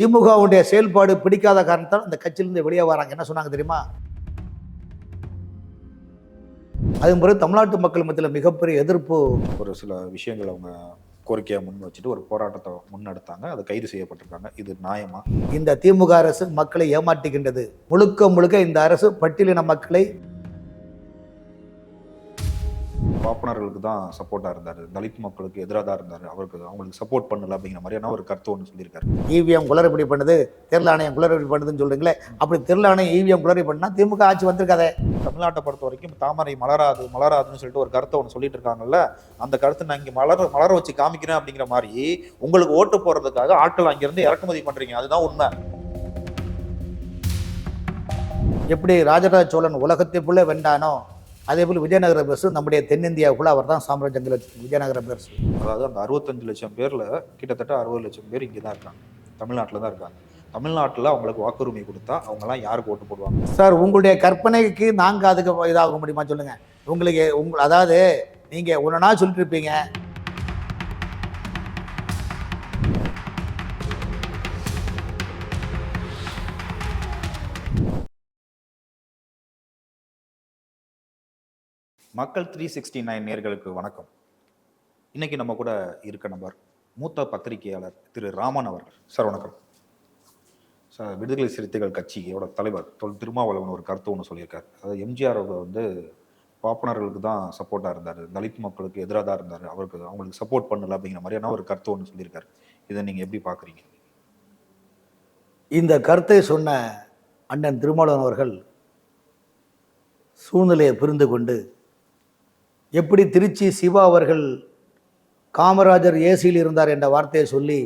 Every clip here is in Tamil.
திமுகவுடைய செயல்பாடு பிடிக்காத காரணத்தால் அந்த கட்சியிலிருந்து வெளியே வராங்க. என்ன சொன்னாங்க தெரியுமா? அதன் பிறகு தமிழ்நாட்டு மக்கள் மத்தியில் மிகப்பெரிய எதிர்ப்பு ஒரு சில விஷயங்கள் அவங்க கோரிக்கையை முன் வச்சுட்டு ஒரு போராட்டத்தை முன்னெடுத்தாங்க. அது கைது செய்யப்பட்டிருக்காங்க. இது நியாயமா? இந்த திமுக அரசு மக்களை ஏமாற்றுகின்றது. முழுக்க முழுக்க இந்த அரசு பட்டியலின மக்களை பாப்பனர்களுக்கு தான் சப்போர்ட்டா இருந்தாரு. தலித் மக்களுக்கு எதிராக தான் இருந்தாரு. அவருக்கு அவங்களுக்கு சப்போர்ட் பண்ணல அப்படிங்கிற மாதிரியான ஒரு கருத்து ஒன்று சொல்லியிருக்காரு. இவிஎம் குளறுபடி பண்ணுது தேர்தல் ஆணையம் குளறுபடி பண்ணுதுன்னு சொல்றீங்களே அப்படி தேர்தல் ஆணையம் இவிஎம் குளறுபடி பண்ணா திமுக ஆட்சி வந்திருக்காதே. தமிழ்நாட்டை பொறுத்த வரைக்கும் தாமரை மலராது மலராதுன்னு சொல்லிட்டு ஒரு கருத்தை ஒன்று சொல்லிட்டு இருக்காங்கல்ல அந்த கருத்தை நான் இங்கே மலர மலர வச்சு காமிக்கிறேன் அப்படிங்கிற மாதிரி உங்களுக்கு ஓட்டு போடுறதுக்காக ஆட்கள் அங்கிருந்து இறக்குமதி பண்றீங்க. அதுதான் உண்மை. எப்படி ராஜராஜ சோழன் உலகத்தைக்குள்ளே வென்றானோ அதே போல் விஜயநகர பேசு நம்முடைய தென்னிந்தியாவுக்குள்ள அவர் தான் சாம்ராஜ்யங்கள் வச்சு விஜயநகர பேசு அதாவது அந்த அறுபத்தஞ்சு லட்சம் பேர்ல கிட்டத்தட்ட அறுபது லட்சம் பேர் இங்கே தான் இருக்காங்க. தமிழ்நாட்டில் தான் இருக்காங்க. தமிழ்நாட்டில் அவங்களுக்கு வாக்குரிமை கொடுத்தா அவங்கெல்லாம் யாருக்கு ஓட்டு போடுவாங்க? சார் உங்களுடைய கற்பனைக்கு நாங்கள் அதுக்கு இதாக முடியுமா சொல்லுங்க. உங்களுக்கு உங்க அதாவது நீங்கள் ஒன்றுனா சொல்லிட்டு இருப்பீங்க. மக்கள் த்ரீ சிக்ஸ்டி நைன் நேர்களுக்கு வணக்கம். இன்னைக்கு நம்ம கூட இருக்க நபர் மூத்த பத்திரிகையாளர் திரு ராமன் அவர்கள். சார் வணக்கம். சார் விடுதலை சிறுத்தைகள் கட்சியோட தலைவர் தொல் திருமாவளவன் ஒரு கருத்து ஒன்று சொல்லியிருக்கார். அதாவது எம்ஜிஆர் அவர் வந்து பாப்பனர்களுக்கு தான் சப்போர்ட்டாக இருந்தார். தலித் மக்களுக்கு எதிராக தான் இருந்தார். அவருக்கு அவங்களுக்கு சப்போர்ட் பண்ணல அப்படிங்கிற மாதிரியான ஒரு கருத்து ஒன்று சொல்லியிருக்காரு. இதை நீங்கள் எப்படி பார்க்குறீங்க இந்த கருத்தை சொன்ன அண்ணன் திருமாவளவன் அவர்கள் சூழ்நிலையை புரிந்து கொண்டு எப்படி திருச்சி சிவா அவர்கள் காமராஜர் ஏசியில் இருந்தார் என்ற வார்த்தையை சொல்லி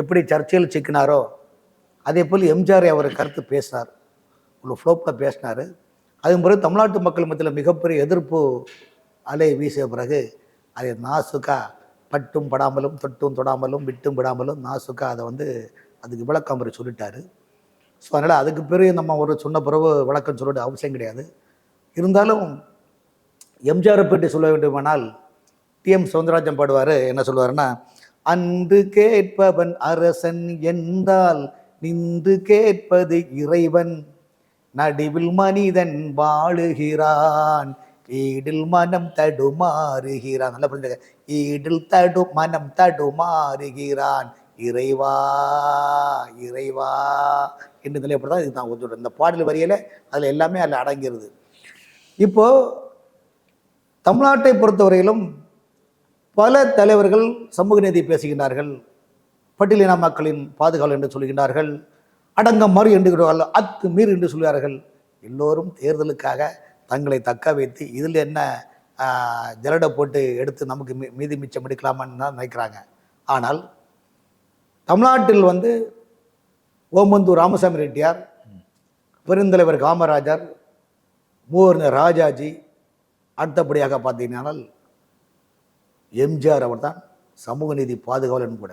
எப்படி சர்ச்சையில் சிக்கினாரோ அதே போல் எம்ஜிஆர் அவர் கருத்து பேசினார். ஒரு ஃப்ளோப்பில் பேசினார். அதன் பிறகு தமிழ்நாட்டு மக்கள் மத்தியில் மிகப்பெரிய எதிர்ப்பு அலை வீசிய பிறகு அதை நாசுக்கா பட்டும் படாமலும் தொட்டும் தொடாமலும் விட்டும் விடாமலும் நாசுக்கா அதை வந்து அதுக்கு விளக்கம் அவர் சொல்லிட்டார். ஸோ அதனால் அதுக்கு பிறகு நம்ம ஒரு சொன்ன பிறகு விளக்கம் சொல்லிட்டு அவசியம் கிடையாது. இருந்தாலும் எம்ஜிஆரை பற்றி சொல்ல வேண்டுமானால் டிஎம் சவுந்தரராஜன் பாடுவார் என்ன சொல்லுவாருன்னா அன்று கேட்பவன் அரசன் என்றால் நின்று கேட்பது இறைவன். நடுவில் மனிதன் வாழுகிறான். ஈடில் மனம் தடுமாறுகிறான். நல்லா புரிஞ்சுக்க ஈடில் தடு மனம் தடுமாறுகிறான். இறைவா இறைவா. என்று நிலையப்படுதான் இது நான் சொல்கிறேன் இந்த பாடல் வரியில அதில் எல்லாமே அதில் அடங்கிருது. இப்போது தமிழ்நாட்டை பொறுத்தவரையிலும் பல தலைவர்கள் சமூக நீதி பேசுகின்றார்கள். பட்டியலின மக்களின் பாதுகாவல் என்று சொல்கின்றார்கள். அடங்கம் மறு என்று அத்து மீறு என்று சொல்கிறார்கள் எல்லோரும் தேர்தலுக்காக தங்களை தக்க வைத்து இதில் என்ன ஜலடை போட்டு எடுத்து நமக்கு மீ மீதி மிச்சம் எடுக்கலாமான்னு தான் நினைக்கிறாங்க. ஆனால் தமிழ்நாட்டில் வந்து ஓமந்தூர் ராமசாமி ரெட்டியார் பெருந்தலைவர் காமராஜர் மூவர் ராஜாஜி அடுத்தபடியாக பார்த்தீங்கன்னால் எம்ஜிஆர் அவர்தான் சமூக நீதி பாதுகாவலன் கூட.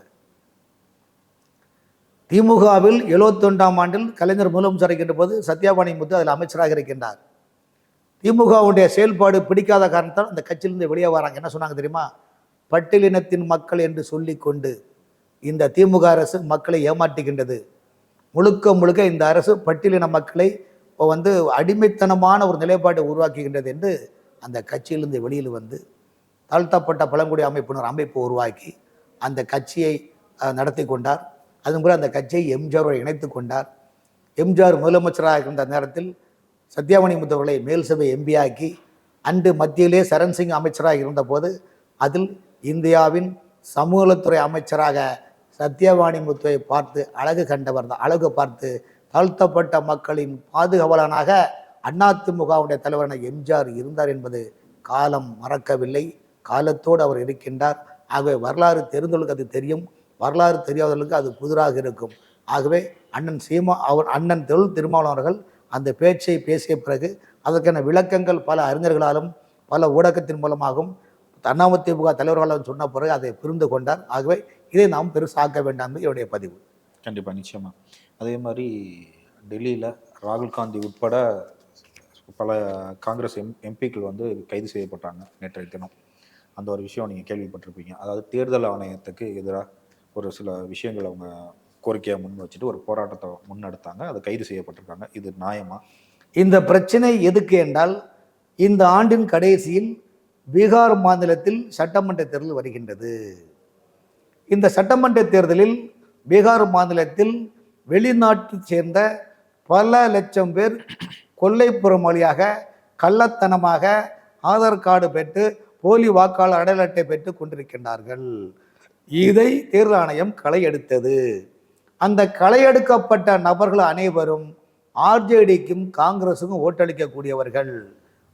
திமுகவில் எழுபத்தொண்டாம் ஆண்டில் கலைஞர் முதலமைச்சர் இருக்கின்ற போது சத்யாபாணி முத்து அதில் அமைச்சராக இருக்கின்றார். திமுகவுடைய செயல்பாடு பிடிக்காத காரணத்தால் அந்த கட்சியிலிருந்து வெளியே வராங்க. என்ன சொன்னாங்க தெரியுமா? பட்டியலினத்தின் மக்கள் என்று சொல்லிக்கொண்டு இந்த திமுக அரசு மக்களை ஏமாற்றுகின்றது. முழுக்க முழுக்க இந்த அரசு பட்டியலின மக்களை இப்போ வந்து அடிமைத்தனமான ஒரு நிலைப்பாட்டை உருவாக்குகின்றது என்று அந்த கட்சியிலிருந்து வெளியில் வந்து தாழ்த்தப்பட்ட பழங்குடி அமைப்பினர் அமைப்பு உருவாக்கி அந்த கட்சியை நடத்தி கொண்டார். அதன் பிறகு அந்த கட்சியை எம்ஜிஆரோடு இணைத்து கொண்டார். எம்ஜிஆர் முதலமைச்சராக இருந்த நேரத்தில் சத்யாமணி முத்தவர்களை மேல் சபை எம்பியாக்கி அன்று மத்தியிலே சரண் சிங் அமைச்சராக இருந்தபோது அதில் இந்தியாவின் சமூகத்துறை அமைச்சராக சத்யவாணி முத்துவை பார்த்து அழகு கண்டவர் தான். அழகு பார்த்து தாழ்த்தப்பட்ட மக்களின் பாதுகாவலனாக அதிமுகவுடைய தலைவரான எம்ஜிஆர் இருந்தார் என்பது காலம் மறக்கவில்லை. காலத்தோடு அவர் இருக்கின்றார். ஆகவே வரலாறு தெரிந்தவர்களுக்கு அது தெரியும். வரலாறு தெரியாதவர்களுக்கு அது புதிராக இருக்கும். ஆகவே அண்ணன் சீமா அவர் அண்ணன் தொழில் திருமாவளவர்கள் அந்த பேச்சை பேசிய பிறகு அதற்கான விளக்கங்கள் பல அறிஞர்களாலும் பல ஊடகத்தின் மூலமாகவும் அதிமுக தலைவர்களாலும் சொன்ன பிறகு அதை புரிந்து கொண்டார். ஆகவே இதை நாம் பெருசாக்க வேண்டாம் என்பது என்னுடைய பதிவு. கண்டிப்பாக நிச்சயமா. அதே மாதிரி டெல்லியில் ராகுல் காந்தி உட்பட பல காங்கிரஸ் எம் எம்பிக்கள் வந்து கைது செய்யப்பட்டாங்க நேற்றைய தினம். அந்த ஒரு விஷயம் நீங்கள் கேள்விப்பட்டிருப்பீங்க. அதாவது தேர்தல் ஆணையத்துக்கு எதிராக ஒரு சில விஷயங்கள் அவங்க கோரிக்கையை முன் வச்சுட்டு ஒரு போராட்டத்தை முன்னெடுத்தாங்க. அது கைது செய்யப்பட்டிருக்காங்க. இது நியாயமா? இந்த பிரச்சனை எதுக்கு என்றால் இந்த ஆண்டின் கடைசியில் பீகார் மாநிலத்தில் சட்டமன்ற தேர்தல் வருகின்றது. இந்த சட்டமன்ற தேர்தலில் பீகார் மாநிலத்தில் வெளிநாட்டை சேர்ந்த பல லட்சம் பேர் கொல்லைப்புறம் வழியாக கள்ளத்தனமாக ஆதார் கார்டு பெற்று போலி வாக்காளர் அடையாள அட்டை பெற்று கொண்டிருக்கின்றார்கள். இதை தேர்தல் ஆணையம் களை எடுத்தது அந்த களை எடுக்கப்பட்ட நபர்கள் அனைவரும் ஆர்ஜேடிக்கும் காங்கிரஸுக்கும் ஓட்டளிக்கக்கூடியவர்கள்.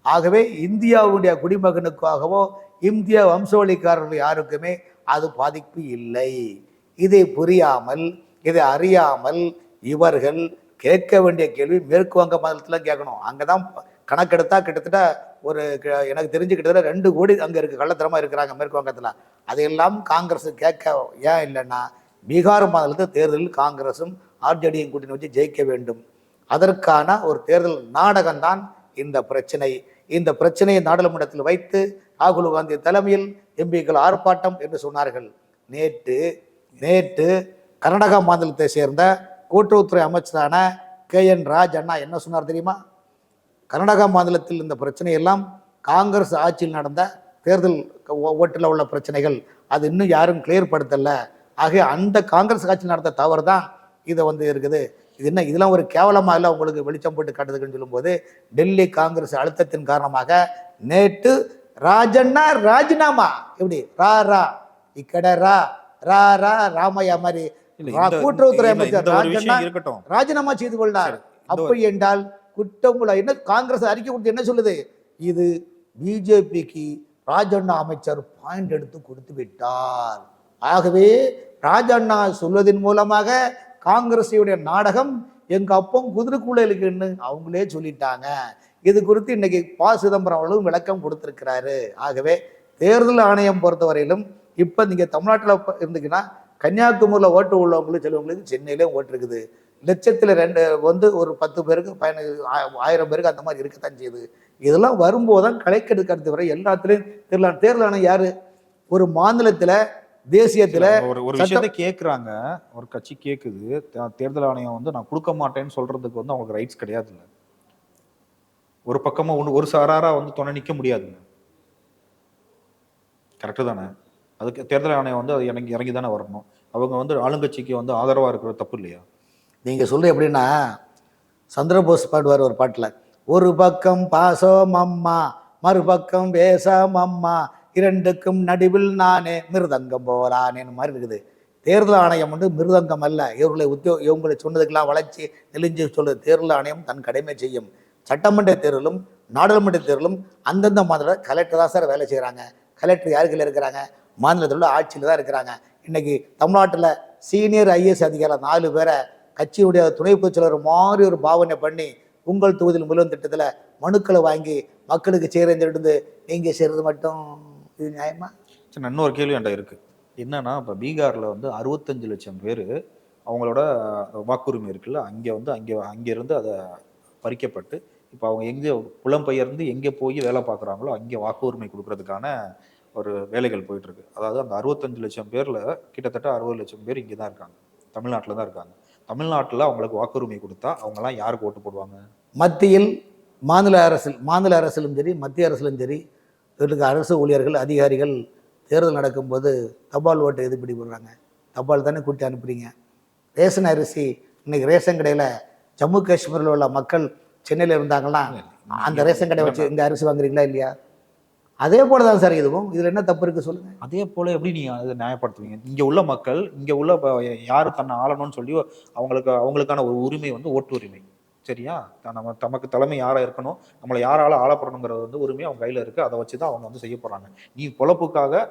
ஆகவே இந்தியாவுடைய குடிமகனுக்காகவோ இந்திய வம்சவழிக்காரர்கள் யாருக்குமே அது பாதிப்பு இல்லை. இதை புரியாமல் இதை அறியாமல் இவர்கள் கேட்க வேண்டிய கேள்வி மேற்கு வங்க மாநிலத்தில் கேட்கணும். அங்கே தான் கணக்கெடுத்தால் கிட்டத்தட்ட ஒரு க- எனக்கு தெரிஞ்சு கிட்டத்தட்ட ரெண்டு கோடி அங்கே இருக்குது கள்ளத்தனமாக இருக்கிறாங்க மேற்கு வங்கத்தில். அதையெல்லாம் காங்கிரஸ் கேட்க ஏன் இல்லைன்னா பீகார் மாநிலத்தில் தேர்தலில் காங்கிரஸும் ஆர்ஜேடியும் கூட்டணி வச்சு ஜெயிக்க வேண்டும். அதற்கான ஒரு தேர்தல் நாடகம்தான் இந்த பிரச்சனை. இந்த பிரச்சனையை நாடாளுமன்றத்தில் வைத்து ராகுல் காந்தி தலைமையில் எம்பிக்கள் ஆர்ப்பாட்டம் என்று சொன்னார்கள். நேற்று நேற்று கர்நாடகா மாநிலத்தை சேர்ந்த கூட்டுறவுத்துறை அமைச்சரான கே என் ராஜ் அண்ணா என்ன சொன்னார் தெரியுமா? கர்நாடகா மாநிலத்தில் இந்த பிரச்சனையெல்லாம் காங்கிரஸ் ஆட்சியில் நடந்த தேர்தல் ஓட்டில் உள்ள பிரச்சனைகள் அது இன்னும் யாரும் கிளியர் படுத்தலை. ஆக அந்த காங்கிரஸ் ஆட்சியில் நடந்த தவறு தான் இதை வந்து இருக்குது. இது என்ன இதெல்லாம் ஒரு கேவலமாக இல்லை உங்களுக்கு வெளிச்சம் போட்டு காட்டுதுன்னு சொல்லும்போது டெல்லி காங்கிரஸ் அழுத்தத்தின் காரணமாக நேற்று ராஜண்ணா ராஜினாமா எப்படி? ரா ரா இக்கட ரா ரா ரா ராமையா மாதிரி கூட்டுறவுத்துறை அமைச்சர் ராஜினாமா செய்து கொண்டார். அப்படி என்றால் குற்றமுள்ள என்ன காங்கிரஸ் அறிக்கை கொடுத்து என்ன சொல்லுது? இது பிஜேபிக்கு ராஜண்ணா அமைச்சர் பாயிண்ட் எடுத்து கொடுத்து விட்டார். ஆகவே ராஜண்ணா சொல்வதன் மூலமாக காங்கிரஸுடைய நாடகம் எங்க அப்பம் குதிரைக்குள்ள இருக்குன்னு அவங்களே சொல்லிட்டாங்க. இது குறித்து இன்னைக்கு ப. சிதம்பரம் அவர்களும் விளக்கம் கொடுத்திருக்கிறாரு. ஆகவே தேர்தல் ஆணையம் பொறுத்தவரையிலும் இப்போ நீங்க தமிழ்நாட்டில் இருந்தீங்கன்னா கன்னியாகுமரியில் ஓட்டு உள்ளவங்களுக்கு சிலவங்களுக்கு சென்னையிலேயும் ஓட்டு இருக்குது. லட்சத்தில் ரெண்டு வந்து ஒரு பத்து பேருக்கு பயண ஆயிரம் பேருக்கு அந்த மாதிரி இருக்கத்தான் செய்யுது. இதெல்லாம் வரும்போது தான் கலைக்கெடுக்கிறது வரை எல்லாத்துலேயும் தேர்தல் தேர்தல் ஆணையம் யாரு? ஒரு மாநிலத்தில் தேசியத்தில் ஒரு ஒரு விஷயத்தை கேக்குறாங்க. ஒரு கட்சி கேக்குது. தே- தேர்தல் ஆணையம் வந்து நான் கொடுக்க மாட்டேன்னு சொல்றதுக்கு வந்து அவங்களுக்கு ரைட்ஸ் கிடையாதுல்ல ஒரு பக்கமா ஒன்று ஒரு சாராரா வந்து துணை நிக்க முடியாதுங்க. கரெக்டு தானே? அதுக்கு தேர்தல் ஆணையம் வந்து அது இறங்கி இறங்கி தானே வரணும். அவங்க வந்து ஆளுங்கட்சிக்கு வந்து ஆதரவாக இருக்கிற தப்பு இல்லையா நீங்கள் சொல்லு எப்படின்னா சந்திரபோஸ் பாடுவார் ஒரு பாட்டில் ஒரு பக்கம் பாசம் அம்மா மறுபக்கம் வேஷம் அம்மா இரண்டுக்கும் நடுவில் நானே மிருதங்கம் போலானேன்னு மாதிரி இருக்குது. தேர்தல் ஆணையம் வந்து மிருதங்கம் அல்ல. இவர்களை உத்தியோ இவங்களை சொன்னதுக்கெல்லாம் வளர்ச்சி நெலிஞ்சு சொல்லு தேர்தல் ஆணையம் தன் கடமை செய்யும். சட்டமன்ற தேர்தலும் நாடாளுமன்ற தேர்தலும் அந்தந்த மாதிரி கலெக்டர் தான் சார் வேலை செய்கிறாங்க கலெக்டர் யாருக்குள்ள இருக்கிறாங்க? மாநிலத்தில் உள்ள ஆட்சியில் தான் இருக்கிறாங்க. இன்னைக்கு தமிழ்நாட்டில் சீனியர் ஐஏஎஸ் அதிகாரி நாலு பேரை கட்சியுடைய துணை பொதுச்செயலர் மாதிரி ஒரு பாவனை பண்ணி உங்கள் தொகுதியில் முதல்வன் திட்டத்தில் மனுக்களை வாங்கி மக்களுக்கு சேரந்திருந்து நீங்கள் செய்கிறது மட்டும் இது நியாயமா? சரி இன்னொரு கேள்வி என்கிட்ட இருக்கு. என்னன்னா இப்போ பீகாரில் வந்து அறுபத்தஞ்சு லட்சம் பேர் அவங்களோட வாக்குரிமை இருக்குல்ல அங்கே வந்து அங்கே அங்கேருந்து அதை பறிக்கப்பட்டு இப்போ அவங்க எங்கே புலம்பெயர்ந்து எங்கே போய் வேலை பார்க்குறாங்களோ அங்கே வாக்குரிமை கொடுக்கறதுக்கான ஒரு வேலைகள் போயிட்டு இருக்கு அதாவது அந்த அறுபத்தஞ்சு லட்சம் பேர்ல கிட்டத்தட்ட அறுபது லட்சம் பேர் இங்கே தான் இருக்காங்க. தமிழ்நாட்டில் தான் இருக்காங்க. தமிழ்நாட்டில் அவங்களுக்கு வாக்குரிமை கொடுத்தா அவங்கெல்லாம் யாருக்கு ஓட்டு போடுவாங்க? மத்தியில் மாநில அரசில் மாநில அரசிலும் சரி மத்திய அரசிலும் சரி இவர்களுக்கு அரசு ஊழியர்கள் அதிகாரிகள் தேர்தல் நடக்கும்போது தபால் ஓட்டு எது பிடி போடுறாங்க தபால் தானே கூட்டி அனுப்புறீங்க. ரேஷன் அரிசி இன்னைக்கு ரேஷன் கடையில் ஜம்மு காஷ்மீரில் உள்ள மக்கள் சென்னையில் இருந்தாங்கன்னா அந்த ரேஷன் கடை வச்சு இங்கே அரிசி வாங்குறீங்களா இல்லையா? அதே போல தான் சார் இதுவும். இதில் என்ன தப்பு இருக்குது சொல்லுங்கள் அதே போல எப்படி நீங்க அதை நியாயப்படுத்துவீங்க? இங்க உள்ள மக்கள் இங்க உள்ள யாரு தன்னை ஆளணும்னு சொல்லி அவங்களுக்கு அவங்களுக்கான ஒரு உரிமை வந்து ஓட்டு உரிமை சரியா நம்ம தமக்கு தலைமை யாரா இருக்கணும் நம்மளை யாரால ஆளப்படணுங்கிறது வந்து உரிமை அவங்க கையில இருக்கு. அதை வச்சு தான் அவங்க வந்து செய்ய போறாங்க. நீ பொழப்புக்காக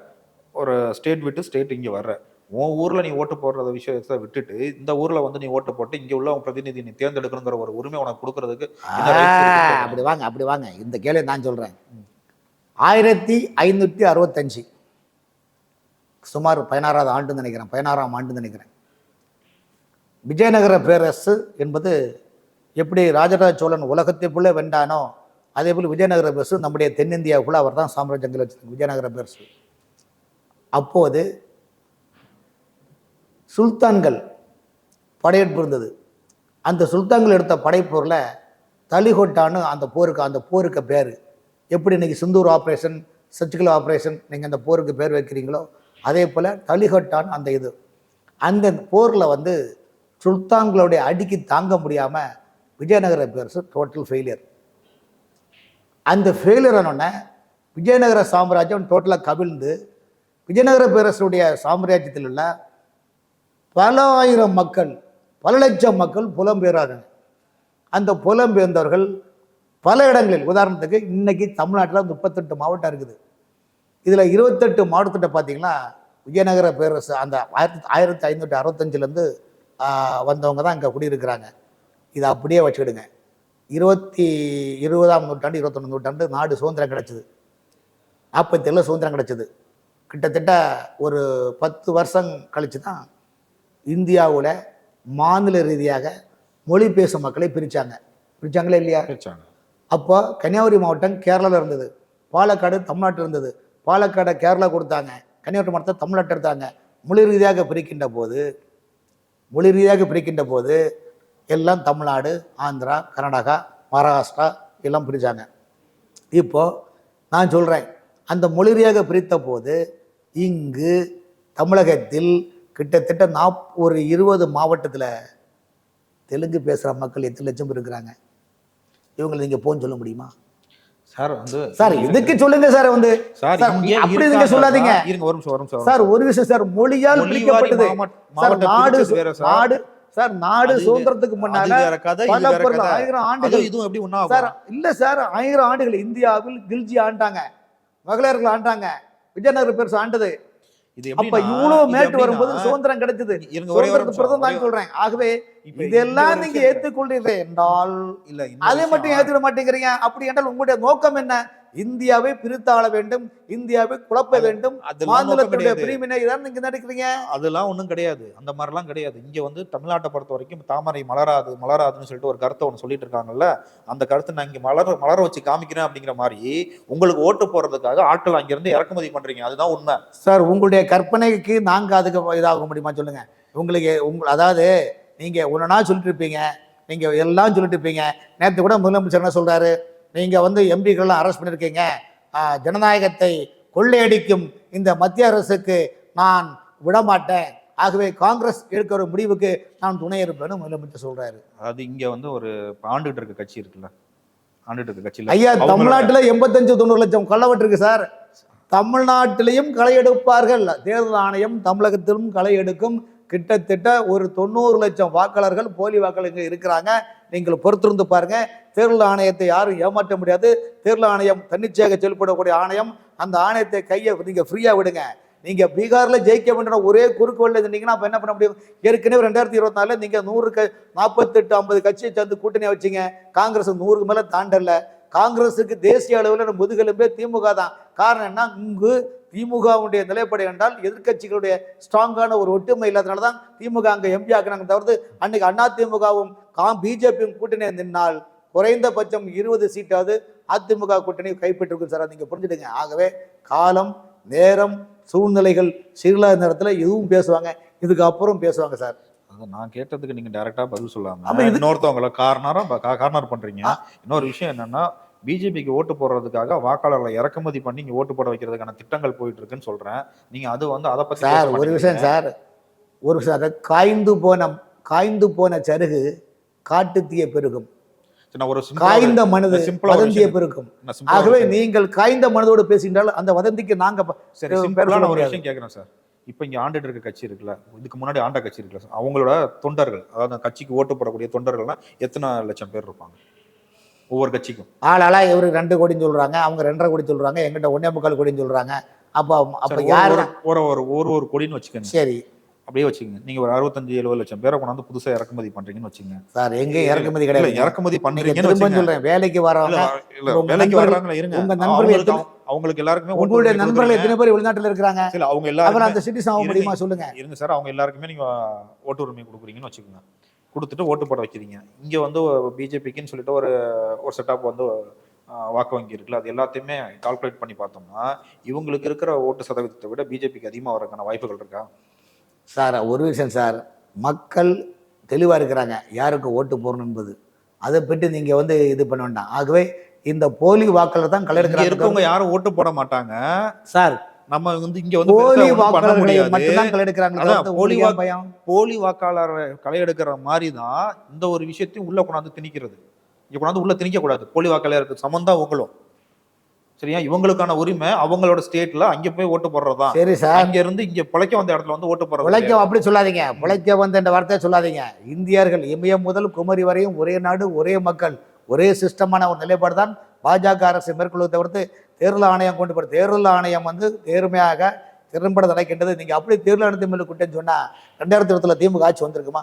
ஒரு ஸ்டேட் விட்டு ஸ்டேட் இங்க வர்ற. உன் ஊர்ல நீ ஓட்டு போடுறத விஷயத்தை விட்டுட்டு இந்த ஊர்ல வந்து நீ ஓட்டு போட்டு இங்க உள்ள உன் பிரதிநிதி நீ தேர்ந்தெடுக்கணுங்கிற ஒரு உரிமை உனக்கு கொடுக்கறதுக்கு. அப்படி வாங்க அப்படி வாங்க. இந்த கேள்வி நான் சொல்கிறேன் ஆயிரத்தி ஐநூற்றி அறுபத்தஞ்சு. சுமார் பதினாறாவது ஆண்டுன்னு நினைக்கிறேன். பதினாறாம் ஆண்டுன்னு நினைக்கிறேன். விஜயநகர பேரரசு என்பது எப்படி ராஜராஜ சோழன் உலகத்தைக்குள்ளே வென்றானோ அதே போல் விஜயநகர பேரரசு நம்முடைய தென்னிந்தியாவுக்குள்ளே அவர் தான் சாம்ராஜ்யங்கள் வச்சிருக்காங்க விஜயநகர பேரரசு. அப்போது சுல்தான்கள் படையெடுப்பு இருந்தது. அந்த சுல்தான்கள் எடுத்த படைப்போரில் தலிகொட்டான்னு அந்த போருக்கு அந்த போருக்கு பேர். எப்படி இன்றைக்கி சிந்தூர் ஆப்ரேஷன் சர்ஜிக்கல் ஆப்ரேஷன் நீங்கள் அந்த போருக்கு பேர் வைக்கிறீங்களோ அதே போல் தலிகட்டான் அந்த இது. அந்த போரில் வந்து சுல்தான்களுடைய அடிக்கு தாங்க முடியாமல் விஜயநகர பேரரசு டோட்டல் ஃபெயிலியர் அந்த ஃபெயிலியர் ஆனோடனே விஜயநகர சாம்ராஜ்யம் டோட்டலாக கவிழ்ந்து விஜயநகர பேரரசுடைய சாம்ராஜ்யத்தில் உள்ள பல ஆயிரம் மக்கள் பல லட்சம் மக்கள் புலம்பெயராங்க அந்த புலம்பெயர்ந்தவர்கள் பல இடங்களில். உதாரணத்துக்கு இன்னைக்கு தமிழ்நாட்டில் முப்பத்தெட்டு மாவட்டம் இருக்குது. இதில் இருபத்தெட்டு மாவட்டத்திட்ட பார்த்தீங்கன்னா விஜயநகர பேரரசு அந்த ஆயிரத்தி ஆயிரத்தி ஐநூற்றி அறுபத்தஞ்சிலேருந்து வந்தவங்க தான் இங்கே குடியிருக்கிறாங்க. இதை அப்படியே வச்சுக்கிடுங்க. இருபத்தி இருபதாம் நூற்றாண்டு இருபத்தொன்று நூற்றாண்டு நாடு சுதந்திரம் கிடச்சிது. நாற்பத்தேழில் சுதந்திரம் கிடச்சிது. கிட்டத்தட்ட ஒரு பத்து வருஷம் கழித்து தான் இந்தியாவில் மாநில ரீதியாக மொழி பேசும் மக்களை பிரித்தாங்க பிரித்தாங்களே இல்லையா? பேச்சாங்க அப்போ கன்னியாகுமரி மாவட்டம் கேரளாவில் இருந்தது. பாலக்காடு தமிழ்நாட்டில் இருந்தது. பாலக்காடை கேரளா கொடுத்தாங்க. கன்னியாகுமரி மாவட்டத்தை தமிழ்நாட்டில் எடுத்தாங்க. மொழி ரீதியாக பிரிக்கின்ற போது மொழி ரீதியாக பிரிக்கின்ற போது எல்லாம் தமிழ்நாடு ஆந்திரா கர்நாடகா மகாராஷ்டிரா எல்லாம் பிரித்தாங்க இப்போது நான் சொல்கிறேன் அந்த மொழி ரீதியாக பிரித்த போது இங்கு தமிழகத்தில் கிட்டத்தட்ட நாப் ஒரு இருபது மாவட்டத்தில் தெலுங்கு பேசுகிற மக்கள் எத்தனை லட்சம் இருக்கிறாங்க? இவங்களை நீங்கள் போன்னு சொல்ல முடியுமா? சார் வந்து சார் இதுக்கு சொல்லுங்க சார் வந்து? சார் அப்படி நீங்க சொல்லாதீங்க. இருங்க ஒரு நிமிஷம் ஒரு நிமிஷம் சார் ஒரு விஷயம் சார் மொழியால் மாவட்ட- சார் நாடு. நாடு சார் நாடு சுதந்திரத்துக்கு முன்னால ஆயிரம் ஆண்டுகள் இதுவும் எப்படி ஒண்ணா சார் இல்ல சார் ஆயிரம் ஆண்டுகள் இந்தியாவில் கில்ஜி ஆண்டாங்க. மகளிர்கள் ஆண்டாங்க. விஜயநகர பேரரசு ஆண்டது. இது அப்ப இவ்வளவு மேட்டு வரும்போது சுதந்திரம் கிடைச்சது. சுதந்திரத்துக்கு தான் சொல்றேன். ஆகவே இதெல்லாம் நீங்க விஷயம். ஏற்றுக்கொள்றீர்கள் என்றால் இல்ல அதை மட்டும். ஏற்றுக்க மாட்டேங்கிறீங்க. அப்படி என்றால் உங்களுடைய நோக்கம் என்ன? இந்தியாவை பிரித்தாள வேண்டும் இந்தியாவை குழப்ப வேண்டும். மாநிலத்துடைய. பிரிவினை இதான் நீங்க நடக்கிறீங்க அதெல்லாம் ஒண்ணும் கிடையாது. அந்த மாதிரிலாம் கிடையாது. இங்க வந்து தமிழ்நாட்டை பொறுத்த வரைக்கும் தாமரை மலராது மலராதுன்னு சொல்லிட்டு ஒரு கருத்தை ஒன்று சொல்லிட்டு இருக்காங்கல்ல அந்த கருத்தை நான் இங்க மலர மலர வச்சு காமிக்கிறேன் அப்படிங்கிற மாதிரி உங்களுக்கு ஓட்டு போடுறதுக்காக ஆட்கள் அங்கிருந்து இறக்குமதி பண்றீங்க. அதுதான் உண்மை. சார் உங்களுடைய கற்பனைக்கு நாங்க அதுக்கு இதாக முடியுமா சொல்லுங்க. உங்களுக்கு உங்க அதாவது நீங்க ஒன்னா சொல்லிட்டு இருப்பீங்க. நீங்க எல்லாம் சொல்லிட்டு இருப்பீங்க. நேற்று கூட முதலமைச்சர் என்ன சொல்றாரு? நீங்க வந்து எம்பிக்கள்லாம் அரெஸ்ட் பண்ணிருக்கீங்க. ஆஹ், ஜனநாயகத்தை கொள்ளையடிக்கும் இந்த மத்திய அரசுக்கு நான் விடமாட்டேன். ஆகவே காங்கிரஸ் எடுக்கிற ஒரு முடிவுக்கு நான் துணை இருப்பேன்னு முதலமைச்சர் சொல்றாரு. அதாவது இங்க வந்து ஒரு ஆண்டுகிட்டு இருக்க கட்சி இருக்குல்ல. ஆண்டுகிட்டு இருக்க கட்சியில ஐயா தமிழ்நாட்டுல எண்பத்தஞ்சு தொண்ணூறு லட்சம் கொல்லவட்டு இருக்கு சார். தமிழ்நாட்டிலையும் களை எடுப்பார்கள். தேர்தல் ஆணையம் தமிழகத்திலும் களை எடுக்கும். கிட்டத்தட்ட ஒரு தொண்ணூறு லட்சம் வாக்காளர்கள் போலி வாக்காளர் இருக்கிறாங்க. நீங்கள் பொறுத்திருந்து பாருங்க. தேர்தல் ஆணையத்தை யாரும் ஏமாற்ற முடியாது. தேர்தல் ஆணையம் தன்னிச்சையாக செயல்படக்கூடிய ஆணையம். அந்த ஆணையத்தை கையை நீங்கள் ஃப்ரீயாக விடுங்க. நீங்க பீகார்ல ஜெயிக்க வேண்டிய ஒரே குறுக்கு வழியில் இருந்தீங்கன்னா அப்ப என்ன பண்ண முடியும்? ஏற்கனவே ரெண்டாயிரத்தி இருபத்தி நாலுல நீங்க நூறு க நாற்பத்தெட்டு ஐம்பது கட்சியை சேர்ந்து கூட்டணியா வச்சிங்க. காங்கிரஸ் நூறுக்கு மேல தாண்டல. காங்கிரஸுக்கு தேசிய அளவில் முதுகெலும்பே திமுக தான். காரணம் என்ன? இங்கு திமுகவுடைய நிலைப்பாடு என்றால் எதிர்க்கட்சிகளுடைய ஸ்ட்ராங்கான ஒரு ஒற்றுமை இல்லாதனால தான் திமுக அங்கே எம்பி ஆக்குனாங்க தவிர்த்து அன்னைக்கு அண்ணா திமுகவும் காம் பிஜேபியும் கூட்டணியை நின்னால் குறைந்தபட்சம் இருபது சீட்டாவது அதிமுக கூட்டணி கைப்பற்றிருக்கும் சார். நீங்க புரிஞ்சுடுங்க ஆகவே காலம் நேரம் சூழ்நிலைகள் சீர்லாத நேரத்தில் இதுவும் பேசுவாங்க. இதுக்கு அப்புறம் பேசுவாங்க சார். நான் கேட்டதுக்கு நீங்க டைரக்டா பதில் ஆமா, சொல்லாம இது- இன்னொருத்தவங்கள கார்னரா கார்னர் பண்றீங்க. இன்னொரு விஷயம் என்னன்னா பிஜேபிக்கு ஓட்டு போடுறதுக்காக வாக்காளர்களை இறக்குமதி பண்ணி இங்க ஓட்டு போட வைக்கிறதுக்கான திட்டங்கள் போயிட்டு இருக்குன்னு சொல்றேன். நீங்க அது வந்து அதை பத்தி சார் ஒரு. விஷயம் சார் ஒரு விஷயம் காய்ந்து போன காய்ந்து போன சருகு காட்டுத்தீய பெருகும். காய்ந்த மனது வதந்திய பெருக்கும் ஆகவே நீங்கள் காய்ந்த மனதோடு பேசுகின்றால் அந்த வதந்திக்கு நாங்க சரி பேர் சிம்பிளா சொல்ல நான் ஒரு. விஷயம் கேட்கறேன் சார். இப்போ இங்க ஆண்டுட்டு இருக்க கட்சி இருக்குல்ல இதுக்கு முன்னாடி ஆண்ட கட்சி இருக்குல்ல அவங்களோட தொண்டர்கள் அதாவது கட்சிக்கு ஓட்டு போடக்கூடிய தொண்டர்கள்லாம் எத்தனை லட்சம் பேர் இருப்பாங்க? ஒவ்வொரு கட்சிக்கும். ஆள் ஆளா இவரு ரெண்டு கோடின்னு சொல்றாங்க அவங்க ரெண்டரை கோடி சொல்றாங்க எங்கிட்ட ஒன்னே முக்கால் கோடின்னு சொல்றாங்க. அப்ப அப்ப யார் ஒரு ஒரு ஒரு ஒரு கோடின்னு வச்சுக்கோங்க. சரி. அப்படியே வச்சுக்கோங்க. நீங்க ஒரு அறுபத்தஞ்சு எழுபது லட்சம் பேரை கொண்டாந்து புதுசா இறக்குமதி பண்றீங்கன்னு வச்சுக்கோங்க. சார் எங்க இறக்குமதி கிடையாது. இறக்குமதி பண்றீங்கன்னு சொல்றேன் வேலைக்கு வரவங்க வேலைக்கு வர்றாங்களா இருங்க. நண்பர்கள் அவங்களுக்கு எல்லாருக்குமே உங்களுடைய நண்பர்கள். எத்தனை பேர் வெளிநாட்டுல இருக்கிறாங்க? அவங்க எல்லாருமே அந்த சிட்டிசன் ஆக. முடியுமா? சொல்லுங்க. இருங்க சார் அவங்க எல்லாருக்குமே நீங்க ஓட்டு உரிமை கொடுக்குறீங்கன்னு வச்சுக்கோங்க. கொடுத்துட்டு ஓட்டு போட வைக்கிறீங்க இங்க வந்து பிஜேபிக்குன்னு சொல்லிட்டு ஒரு ஒரு செட்டப் வந்து வாக்கு வங்கி இருக்குல்ல அது எல்லாத்தையுமே கால்குலேட் பண்ணி பார்த்தோம்னா இவங்களுக்கு இருக்கிற ஓட்டு சதவீதத்தை விட பிஜேபிக்கு அதிகமாக வரக்கான வாய்ப்புகள் இருக்கா? சார் ஒரு விஷயம் சார். மக்கள் தெளிவாக இருக்கிறாங்க. யாருக்கு ஓட்டு போடணும் என்பது. அதை பற்றி நீங்கள் வந்து இது பண்ண வேண்டாம். ஆகவே இந்த போலி வாக்காளர் தான் இங்க களை இருக்கவங்க யாரும் ஓட்டு போட மாட்டாங்க. சார் நம்ம வந்து இங்க வந்து போலி வாக்காளர்களை மட்டும்தான் களை போலி பயம். போலி வாக்காளர் களை எடுக்கிற மாதிரி தான் இந்த ஒரு விஷயத்தையும் உள்ள கொண்டாந்து திணிக்கிறது. இங்க கொண்டாந்து உள்ள திணிக்க கூடாது போலி வாக்காளருக்கு சமந்தா உங்களும். சரியா? இவங்களுக்கான உரிமை அவங்களோட ஸ்டேட்ல அங்க போய் ஓட்டு போடுறதுதான் சரி சார். அங்க இருந்து இங்க பிழைக்க வந்த இடத்துல வந்து ஓட்டு போடுறது பிழைக்க அப்படி சொல்லாதீங்க. பிழைக்க வந்த இந்த வார்த்தையை சொல்லாதீங்க. இந்தியர்கள் இமயம் முதல் குமரி வரையும் ஒரே நாடு ஒரே மக்கள் ஒரே சிஸ்டமான ஒரு நிலைப்பாடு தான் பாஜக அரசு மேற்கொள்வதை தவிர்த்து தேர்தல் ஆணையம் கொண்டு போகிற தேர்தல் ஆணையம் வந்து நேர்மையாக திறம்பட நடக்கின்றது. நீங்கள் அப்படி தேர்தல் ஆணையத்தின் மேலே குற்றம் சொன்னால் ரெண்டாயிரத்தி இருபத்துல திமுக ஆட்சி வந்திருக்குமா?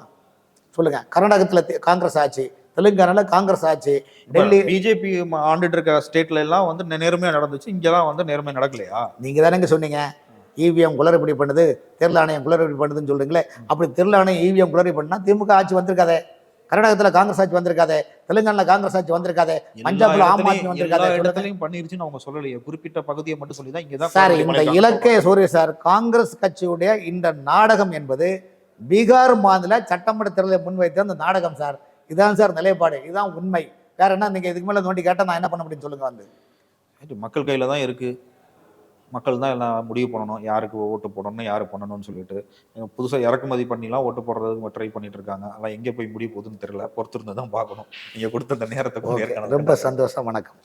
சொல்லுங்க. கர்நாடகத்தில் காங்கிரஸ் ஆட்சி தெலுங்கானால காங்கிரஸ் ஆட்சி டெல்லி பிஜேபி ஆண்டுட்டு இருக்க ஸ்டேட்ல எல்லாம் வந்து நே- நேர்மையா நடந்துச்சு. இங்கெல்லாம் வந்து நேர்மையா நடக்கலையா? நீங்கள் தானேங்க சொன்னீங்க. இவிஎம் குளறுபடி பண்ணுது தேர்தல் ஆணையம் குளறுபடி பண்ணுதுன்னு சொல்றீங்களே. அப்படி தேர்தல் ஆணையம் இவிஎம் குளறுபடி பண்ணா திமுக ஆட்சி வந்திருக்காதே. கர்நாடகத்தில் காங்கிரஸ் ஆட்சி வந்திருக்காதே தெலுங்கானால காங்கிரஸ் ஆட்சி வந்திருக்காதே பஞ்சாப்ல ஆம் ஆத்மி வந்திருக்காதே. இடத்துலயும் பண்ணிருச்சுன்னு அவங்க சொல்லலையே. குறிப்பிட்ட பகுதியை மட்டும் சொல்லி தான் இங்கதான் சார் இந்த. இலக்கை சோரி சார் காங்கிரஸ் கட்சியுடைய இந்த நாடகம் என்பது பீகார் மாநில சட்டமன்ற தேர்தலை முன்வைத்த அந்த நாடகம் சார். இதான் சார் நிலைப்பாடு இதுதான் உண்மை. வேற என்ன நீங்க இதுக்கு மேல நோண்டி கேட்டா நான் என்ன பண்ண முடியும் சொல்லுங்க வந்து. மக்கள் கையில தான் இருக்கு. மக்கள் தான் எல்லாம் முடிவு பண்ணணும். யாருக்கு ஓட்டு போடணும் யாரு பண்ணணும்னு சொல்லிட்டு. இவங்க புதுசா இறக்குமதி பண்ணிலாம் ஓட்டு போடுறதுக்கு ட்ரை பண்ணிட்டு இருக்காங்க அதெல்லாம் எங்க போய் முடிய போகுதுன்னு தெரியல. பொறுத்திருந்து தான் பார்க்கணும். நீங்க கொடுத்த அந்த நேரத்தை ரொம்ப சந்தோஷம். வணக்கம்.